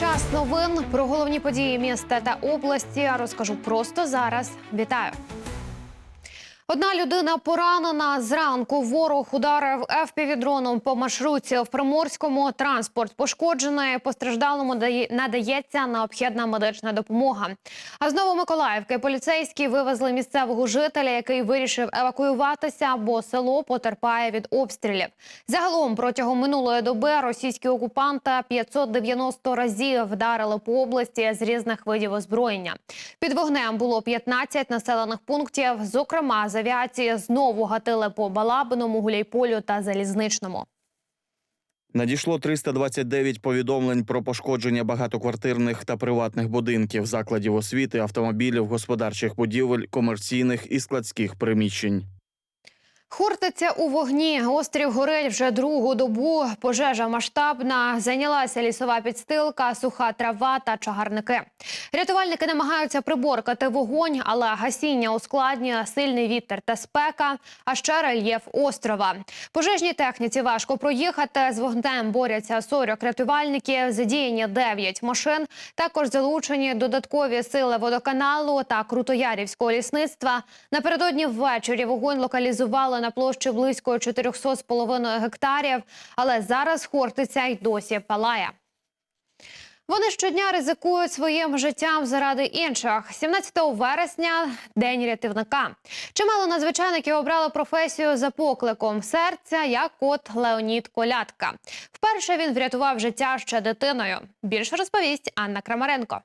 Час новин про головні події міста та області. Я розкажу просто зараз. Вітаю. Одна людина поранена зранку. Ворог ударив ФПВ-дроном по маршрутці в Приморському. Транспорт пошкоджений. Постраждалому дає- надається необхідна медична допомога. А з Новомиколаївки поліцейські вивезли місцевого жителя, який вирішив евакуюватися, бо село потерпає від обстрілів. Загалом протягом минулої доби російські окупанти 590 разів вдарили по області з різних видів озброєння. Під вогнем було 15 населених пунктів. Зокрема, з авіації знову гатили по Балабиному, Гуляйполю та Залізничному. Надійшло 329 повідомлень про пошкодження багатоквартирних та приватних будинків, закладів освіти, автомобілів, господарчих будівель, комерційних і складських приміщень. Хортиця у вогні. Острів горить вже другу добу. Пожежа масштабна. Зайнялася лісова підстилка, суха трава та чагарники. Рятувальники намагаються приборкати вогонь, але гасіння ускладнює сильний вітер та спека, а ще рельєф острова. Пожежній техніці важко проїхати. З вогнем борються 40 рятувальників. Задіяні 9 машин. Також залучені додаткові сили водоканалу та Крутоярівського лісництва. Напередодні ввечері вогонь локалізували на площі близько 400,5 гектарів. Але зараз Хортиця й досі палає. Вони щодня ризикують своїм життям заради інших. 17 вересня день рятівника. Чимало надзвичайників обрали професію за покликом серця, як от Леонід Колядка. Вперше він врятував життя ще дитиною. Більше розповість Анна Крамаренко.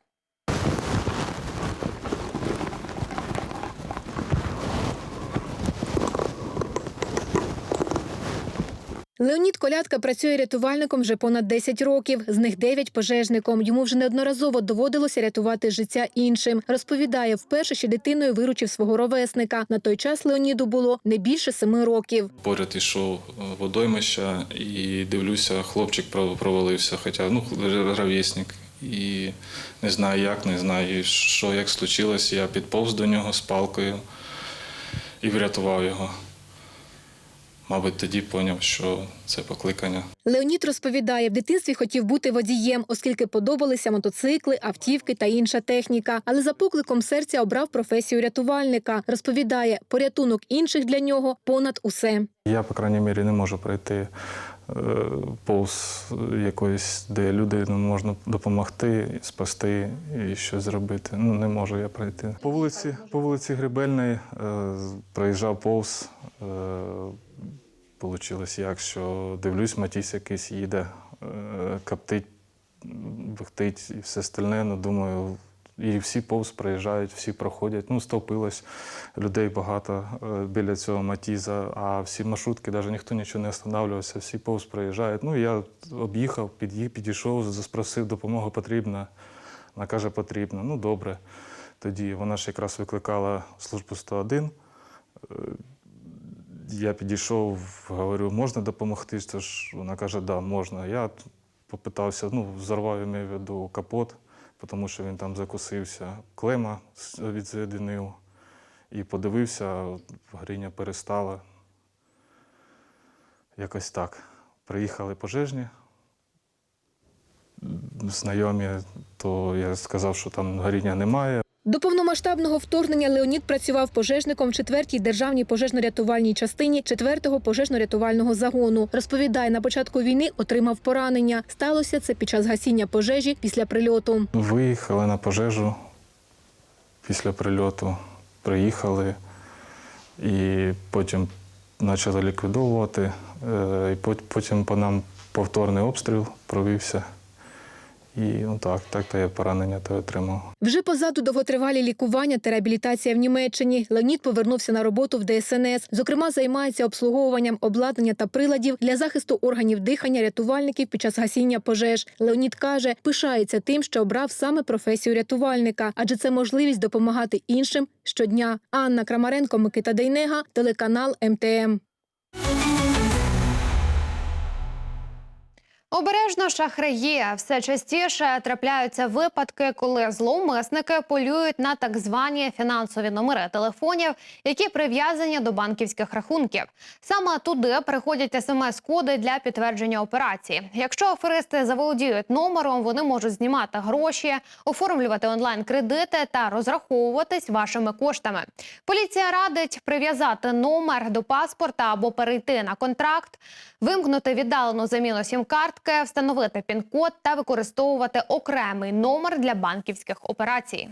Леонід Колядка працює рятувальником вже понад 10 років, з них 9 пожежником. Йому вже неодноразово доводилося рятувати життя іншим. Розповідає, вперше ще дитиною виручив свого ровесника. На той час Леоніду було не більше семи років. Поряд ішов е, водоймища і дивлюся, хлопчик пров- провалився, хоча ну, ровесник. І не знаю як, не знаю, що як случилось. Я підповз до нього з палкою і врятував його. Мабуть, тоді зрозумів, що це покликання. Леонід розповідає, в дитинстві хотів бути водієм, оскільки подобалися мотоцикли, автівки та інша техніка. Але за покликом серця обрав професію рятувальника. Розповідає, порятунок інших для нього понад усе. Я, по крайній мірі, не можу пройти е, повз якоїсь, де людину можна допомогти, спасти і щось зробити. Ну, не можу я пройти. По вулиці, по вулиці Грибельної е, проїжджав повз. Получилось як, що дивлюсь, Матіс якийсь їде, е, коптить, бухтить і все остальне. Ну, думаю, і всі повз проїжджають, всі проходять. Ну, стовпилось людей багато е, біля цього Матіза, а всі маршрутки, навіть ніхто нічого не останавливався, всі повз проїжджають. Ну, я об'їхав, підійшов, заспросив, допомога потрібна. Вона каже, потрібна. Ну, добре. Тоді вона ж якраз викликала службу 101. Я підійшов, говорю, можна допомогти? Це ж вона каже, да, можна. Я попитався, ну, взорвав я маю виду капот, тому що він там закусився. Клема відсоєдинив і подивився, гриня перестала. Якось так. Приїхали пожежні. Знайомі, то я сказав, що там горіння немає. До повномасштабного вторгнення Леонід працював пожежником в 4-й державній пожежно-рятувальній частині 4-го пожежно-рятувального загону. Розповідає, на початку війни отримав поранення. Сталося це під час гасіння пожежі після прильоту. Виїхали на пожежу після прильоту, приїхали і потім почали ліквідовувати. Е, І потім по нам повторний обстріл провівся. І ну так, так то я поранення то отримав. Вже позаду довготривалі лікування та реабілітація в Німеччині. Леонід повернувся на роботу в ДСНС. Зокрема, займається обслуговуванням обладнання та приладів для захисту органів дихання рятувальників під час гасіння пожеж. Леонід каже, пишається тим, що обрав саме професію рятувальника, адже це можливість допомагати іншим щодня. Анна Крамаренко, Микита Дейнега, телеканал МТМ. Обережно шахраї все частіше трапляються випадки, коли зловмисники полюють на так звані фінансові номери телефонів, які прив'язані до банківських рахунків. Саме туди приходять смс-коди для підтвердження операції. Якщо аферисти заволодіють номером, вони можуть знімати гроші, оформлювати онлайн-кредити та розраховуватись вашими коштами. Поліція радить прив'язати номер до паспорта або перейти на контракт, вимкнути віддалену заміну сім-картки, встановити пін-код та використовувати окремий номер для банківських операцій.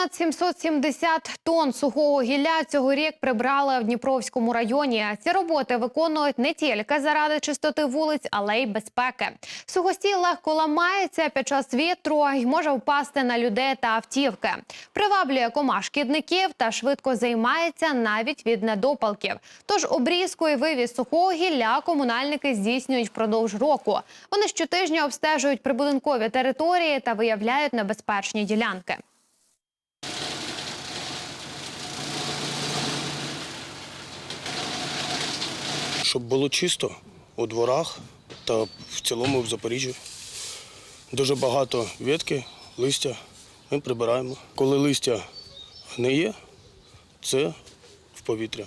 Понад 770 тонн сухого гілля цьогорік прибрали в Дніпровському районі. Ці роботи виконують не тільки заради чистоти вулиць, але й безпеки. Сухостій легко ламається під час вітру і може впасти на людей та автівки. Приваблює комах шкідників та швидко займається навіть від недопалків. Тож обрізку і вивіз сухого гілля комунальники здійснюють впродовж року. Вони щотижня обстежують прибудинкові території та виявляють небезпечні ділянки. Щоб було чисто у дворах та в цілому в Запоріжжі. Дуже багато ветки, листя ми прибираємо. Коли листя гниє, це в повітря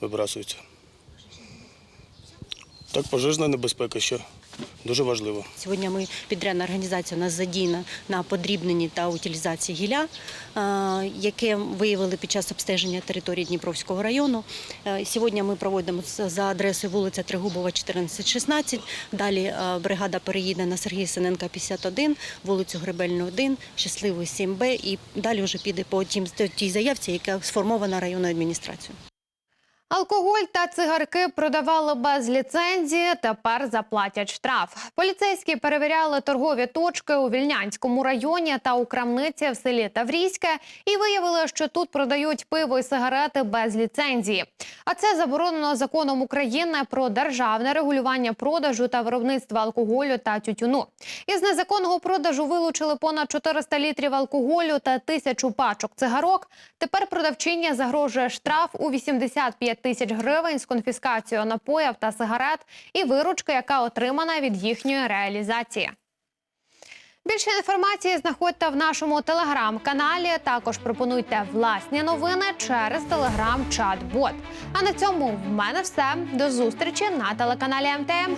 вибрасується. Так, пожежна небезпека ще дуже важлива. Сьогодні ми підрядна організація у нас задіяна на подрібненні та утилізації гілля, е, яке виявили під час обстеження території Дніпровського району. Е, Сьогодні ми проводимо за адресою вулиця Тригубова, 14-16. Далі е, бригада переїде на Сергія Синенка, 51, вулицю Гребельну, 1, Щасливий 7Б і далі вже піде по тій заявці, яка сформована районною адміністрацією. Алкоголь та цигарки продавали без ліцензії. Тепер заплатять штраф. Поліцейські перевіряли торгові точки у Вільнянському районі та у крамниці в селі Таврійське і виявили, що тут продають пиво і сигарети без ліцензії. А це заборонено законом України про державне регулювання продажу та виробництва алкоголю та тютюну. Із незаконного продажу вилучили понад 400 літрів алкоголю та тисячу пачок цигарок. Тепер продавчині загрожує штраф у 85 тисяч гривень з конфіскацією напоїв та сигарет і виручка, яка отримана від їхньої реалізації. Більше інформації знаходьте в нашому телеграм-каналі. Також пропонуйте власні новини через телеграм-чат-бот. А на цьому в мене все. До зустрічі на телеканалі МТМ.